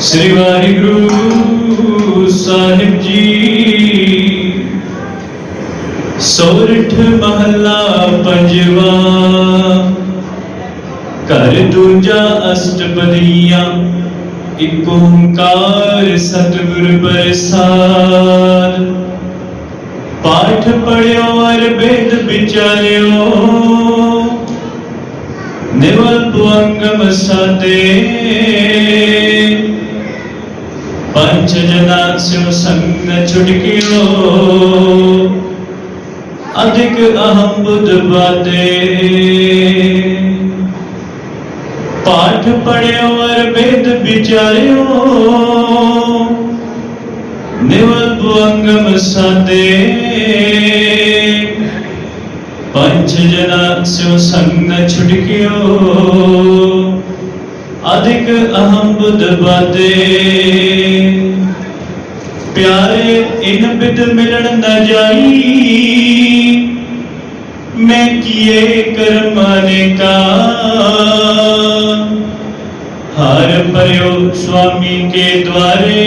ਸ੍ਰੀ ਵਾਹਿਗੁਰੂ ਸਾਹਿਬ ਜੀ। ਸੋਰਠ ਮਹੱਲਾ ਪੰਜਵਾ। ਘਰ ਦੂਜਾ ਅਸ਼ਟਪਦੀਆਂ। ਇਕ ਓੰਕਾਰ ਸਤਿਗੁਰ ਪ੍ਰਸਾਦ। ਪਾਠ ਪੜਿਓ ਅਰ ਵੇਦ ਵਿਚਾਰਿਓ। ਨਿਵਲ ਪੁਅੰਗਮ ਸਾਤੇ। ਪੰਚ ਜਨਾ ਸਿਉ ਸੰਗ ਛੁਟਕਿਓ। ਅਧਿਕ ਅਹੰ ਬੁੱਧ ਬਾਤੇ ਪਾਠ ਪੜਿਓ ਅਰ ਵੇਦ ਵਿਚਾਰਿਓ। ਨਿਵਲ ਪੁਅੰਗਮ ਸਾਤੇ ਪੰਚ ਜਨਾ ਸਿਉ ਸੰਗ ਛੁਟਕਿਓ। ਅਧਿਕ ਅਹੰ ਬੁੱਧ ਬਾਤੇ ਪਿਆਰੇ, ਇਨ ਬਿਦ ਮਿਲਣ ਨਾ ਜਾਈ। ਮੈਂ ਕੀਏ ਕਰਮਾਨੇ ਕਾ। ਹਰ ਪਰਿਓ ਸੁਆਮੀ ਕੇ ਦਵਾਰੇ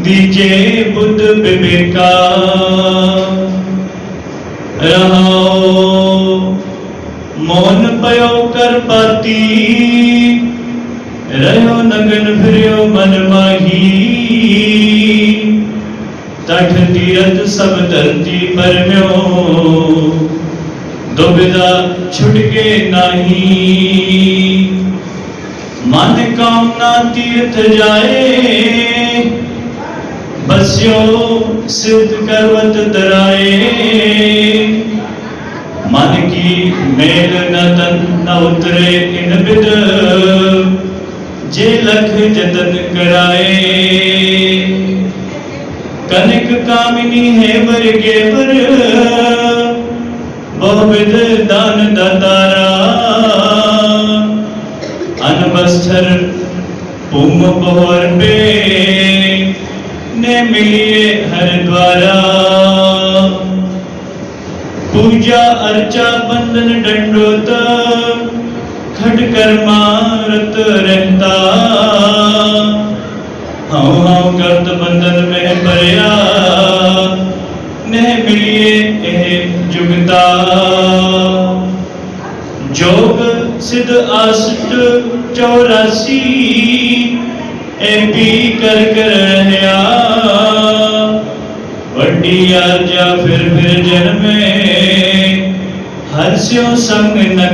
ਦੀਜੇ ਬੁੱਧ ਵਿਵੇਕਾ ਰਹਾਓ ਪਇਓ ਕਰ ਪਾਤੀ। ਰਹਿਓ ਨਗਨ ਫਿਰਿਓ ਮਨ ਮਾਹੀ। ਤਠ ਤੀਰਥ ਸਭ ਧਰਤੀ ਪਰਮਿਓ। ਦੁਬਿਧਾ ਛੁਟ ਨਹੀਂ। ਮਨ ਕਾਮਨਾ ਤੀਰਥ ਜਾਏ। ਬਸਿਓ ਸਿੱਧ ਕਰਵਤ ਤਰਾਏ। ਮਨ ਕੀ ਮੇਲ ਨ ਤਨ ਨ ਉਤਰੇ ਇਨ ਬਿਦ? ਜੇ ਲਖ ਜਤਨ ਕਰਾਏ। ਕਨਿਕ ਕਾਮਿਨੀ ਹੈ ਵਰਗੇ ਵਰ। ਬਹੁਵਿਧ ਦਾਨ ਦਾਤਾਰਾ। ਅਨਬਸਥਰ ਪੁਮ ਪਵਰ ਪੇ। ਨੇ ਮਿਲਿਏ ਹਰ ਦਵਾਰਾ ਪੂਜਾ ਅਰਚਾ ਬੰਦਨ ਡੰਡੋਤ, ਖਟ ਕਰਮਾ ਰਤ ਰਹਿਤਾ ਹਉ ਹਉ ਕਰਤ ਬੰਦਨ ਮਹਿ ਪਰਿਆ ਨਹਿ ਮਿਲਿਏ ਇਹ ਜੁਗਤਾ। ਜੋਗ ਸਿਧ ਆਸਟ 84 ਇਹ ਵੀ ਕਰ ਕਰ ਰਹਾ ਵੱਡੀ ਆਰਜਾ ਫਿਰ ਫਿਰ ਜਨਮੇ? ਹਰ ਸਿਉ ਸੰਗ ਨ